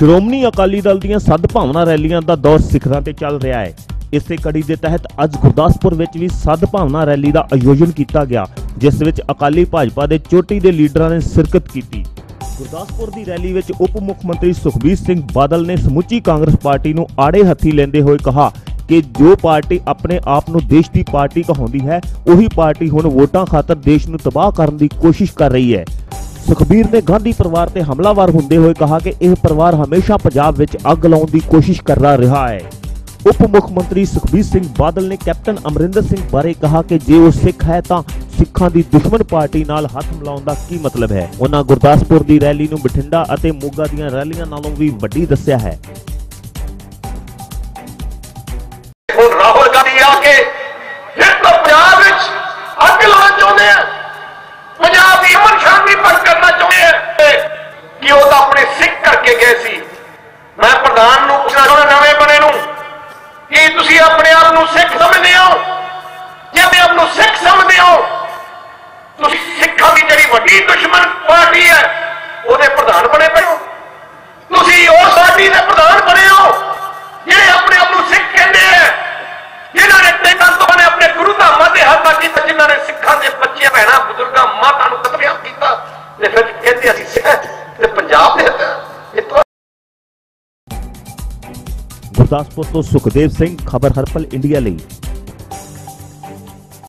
ਸ਼੍ਰੋਮਣੀ ਅਕਾਲੀ ਦਲ ਦੀਆਂ ਸਦਭਾਵਨਾ ਰੈਲੀਆਂ ਦਾ ਦੌਰ ਸਿਖਰਾਂ ਤੇ ਚੱਲ ਰਿਹਾ ਹੈ। ਇਸੇ ਕੜੀ ਦੇ ਤਹਿਤ ਅੱਜ ਗੁਰਦਾਸਪੁਰ ਵਿੱਚ ਵੀ ਸਦਭਾਵਨਾ ਰੈਲੀ ਦਾ ਆਯੋਜਨ ਕੀਤਾ ਗਿਆ, ਜਿਸ ਵਿੱਚ ਅਕਾਲੀ ਭਾਜਪਾ ਦੇ ਚੋਟੀ ਦੇ ਲੀਡਰਾਂ ਨੇ ਸ਼ਿਰਕਤ ਕੀਤੀ। ਗੁਰਦਾਸਪੁਰ ਦੀ ਰੈਲੀ ਵਿੱਚ ਉਪ ਮੁੱਖ ਮੰਤਰੀ ਸੁਖਬੀਰ ਸਿੰਘ ਬਾਦਲ ਨੇ ਸਮੁੱਚੀ ਕਾਂਗਰਸ ਪਾਰਟੀ ਨੂੰ ਆੜੇ ਹੱਥੀ ਲੈਂਦੇ ਹੋਏ ਕਿਹਾ ਕਿ ਜੋ ਪਾਰਟੀ ਆਪਣੇ ਆਪ ਨੂੰ ਦੇਸ਼ ਦੀ ਪਾਰਟੀ ਕਹਾਉਂਦੀ ਹੈ, ਉਹੀ ਪਾਰਟੀ ਹੁਣ ਵੋਟਾਂ ਖਾਤਰ ਦੇਸ਼ ਨੂੰ ਤਬਾਹ ਕਰਨ ਦੀ ਕੋਸ਼ਿਸ਼ ਕਰ ਰਹੀ ਹੈ। ਸੁਖਬੀਰ ਨੇ ਗਾਂਧੀ ਪਰਿਵਾਰ ਤੇ ਹਮਲਾਵਰ ਹੁੰਦੇ ਹੋਏ ਕਿਹਾ ਕਿ ਇਹ ਪਰਿਵਾਰ ਹਮੇਸ਼ਾ ਪੰਜਾਬ ਵਿੱਚ ਅੱਗ ਲਾਉਣ ਦੀ ਕੋਸ਼ਿਸ਼ ਕਰਦਾ ਰਿਹਾ ਹੈ। ਉਪ ਮੁੱਖ ਮੰਤਰੀ ਸੁਖਬੀਰ ਸਿੰਘ ਬਾਦਲ ਨੇ ਕੈਪਟਨ ਅਮਰਿੰਦਰ ਸਿੰਘ ਬਾਰੇ ਕਿਹਾ ਕਿ ਜੇ ਉਹ ਸਿੱਖ ਹੈ ਤਾਂ ਸਿੱਖਾਂ ਦੀ ਦੁਸ਼ਮਣ ਪਾਰਟੀ ਨਾਲ ਹੱਥ ਮਿਲਾਉਣ ਦਾ ਕੀ ਮਤਲਬ ਹੈ? ਉਹਨਾਂ ਗੁਰਦਾਸਪੁਰ ਦੀ ਰੈਲੀ ਨੂੰ ਬਠਿੰਡਾ ਅਤੇ ਮੋਗਾ ਦੀਆਂ ਰੈਲੀਆਂ ਨਾਲੋਂ ਵੀ ਵੱਡੀ ਦੱਸਿਆ ਹੈ। ਹੁਣ ਰਾਹੁਲ ਗਾਂਧੀ ਆ ਕੇ ਫਿਰ ਤੋਂ ਪੰਜਾਬ ਵਿੱਚ ਅੱਗ ਲਾਉਣਾ ਚਾਹੁੰਦੇ ਆ ਪੰਜਾਬ ਦੀ ਅਮਨ ਸ਼ਾਂਤੀ ਭੰਗ ਕਰਨਾ ਚਾਹੁੰਦੇ ਆ ਕਿ ਸਿੱਖ ਕਰਕੇ ਗਏ ਸੀ। ਮੈਂ ਪ੍ਰਧਾਨ ਨੂੰ ਪੁੱਛਣਾ ਚਾਹੁੰਦਾ ਨਵੇਂ ਬਣੇ ਨੂੰ, ਕੀ ਤੁਸੀਂ ਆਪਣੇ ਆਪ ਨੂੰ ਸਿੱਖ ਸਮਝਦੇ ਹੋ? ਜੇ ਆਪਣੇ ਆਪ ਨੂੰ ਸਿੱਖ ਸਮਝਦੇ ਹੋ, ਤੁਸੀਂ ਸਿੱਖਾਂ ਦੀ ਜਿਹੜੀ ਵੱਡੀ ਦੁਸ਼ਮਣ ਪਾਰਟੀ ਹੈ, ਉਹਦੇ ਪ੍ਰਧਾਨ ਬਣੇ ਪਏ ਗੁਰਦਾਸਪੁਰ ਤੋਂ ਸੁਖਦੇਵ ਸਿੰਘ ਖਬਰ ਹਰਪਲ ਇੰਡੀਆ ਲਈ।